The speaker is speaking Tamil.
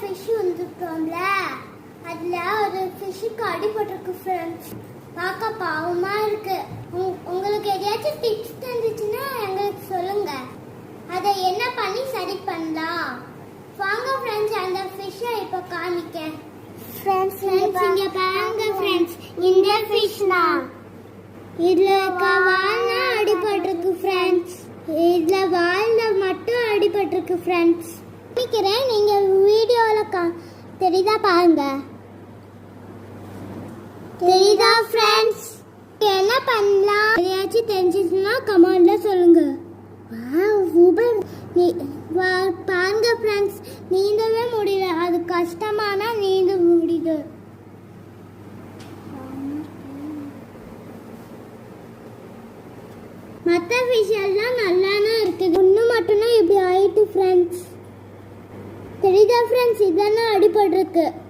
ஃபிஷ் வந்துட்டோம்ல அதுல ஒரு ஃபிஷ்ஷுக்கு அடிபட்டிருக்கு ஃப்ரெண்ட்ஸ் பார்க்க பாவமா இருக்கு. உங்க- உங்களுக்கு எதையாச்சும் டிப்ஸ் தந்துச்சுன்னா எங்களுக்கு சொல்லுங்க. அதை என்ன பண்ணி சரி பண்ணலாம்? வாங்க ஃப்ரெண்ட்ஸ் அந்த ஃபிஷ்ஷை இப்போ காமிக்க ஃப்ரெண்ட்ஸ் இங்க பாருங்க ஃப்ரெண்ட்ஸ் இந்த ஃபிஷ் தான். இதுல இருக்க வால்னா அடிபட்டிருக்கு ஃப்ரெண்ட்ஸ் இதுல வால்ல மட்டும் அடிபட்டிருக்கு ஃப்ரெண்ட்ஸ் நினைக்கிறேன் நீங்க வீடியோல கா தெரியுதா பாருங்க. தெரியுதா ஃப்ரெண்ட்ஸ் என்ன பண்ணலாம்? எதையாச்சும் தெரிஞ்சிச்சுன்னா கமெண்ட்ல சொல்லுங்க. சூப்பர் நீ வா பாருங்க ஃப்ரெண்ட்ஸ் நீந்தவே முடியல. அது கஷ்டமானா நீந்த முடியுது. மற்ற ஃபிஷ் எல்லாம் நல்லானா இருக்குது. ஒன்று மட்டும்தான் இப்படி ஆயிட்டு ஃப்ரெண்ட்ஸ் தெரியுதா ஃப்ரெண்ட்ஸ் இதெல்லாம் அடிபட்டிருக்கு